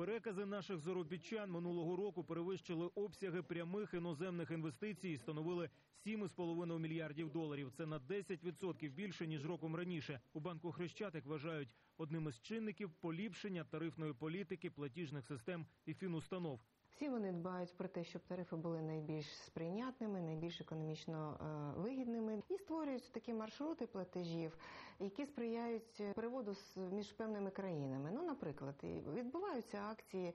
Перекази наших заробітчан минулого року перевищили обсяги прямих іноземних інвестицій і становили 7,5 мільярдів доларів. Це на 10% більше ніж роком раніше. У банку Хрещатик вважають одним із чинників поліпшення тарифної політики, платіжних систем і фінустанов. Всі вони дбають про те, щоб тарифи були найбільш сприйнятними, найбільш економічно е, вигідними, і створюють такі маршрути платежів, які сприяють переводу з- між певними країнами. Ну, наприклад, відбуваються акції е,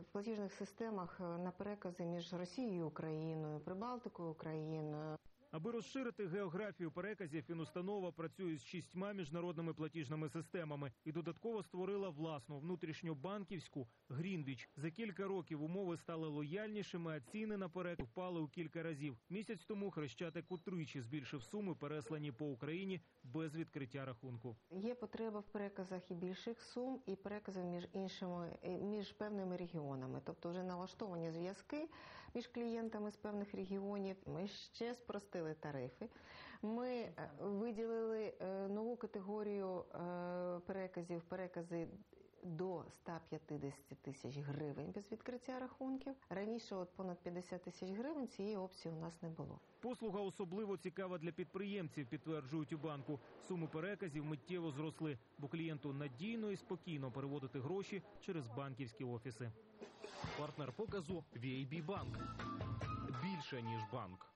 в платіжних системах е, на перекази між Росією і Україною, Прибалтикою Україною. Аби розширити географію переказів, фінустанова працює з шістьма міжнародними платіжними системами і додатково створила власну внутрішньобанківську Грінвіч. За кілька років умови стали лояльнішими, а ціни на переказ впали у кілька разів. Місяць тому хрещатик утричі збільшив суми, переслані по Україні без відкриття рахунку. Є потреба в переказах і більших сум, і переказів між іншими між певними регіонами. Тобто вже налаштовані зв'язки між клієнтами з певних регіонів. Ми ще спростили тарифи. Ми е, виділили е, нову категорію е, переказів, перекази. До 150 тисяч гривень без відкриття рахунків. Раніше от понад 50 тисяч гривень цієї опції у нас не було. Послуга особливо цікава для підприємців, підтверджують у банку. Суми переказів миттєво зросли, бо клієнту надійно і спокійно переводити гроші через банківські офіси. Партнер показу VAB Банк. Більше ніж банк.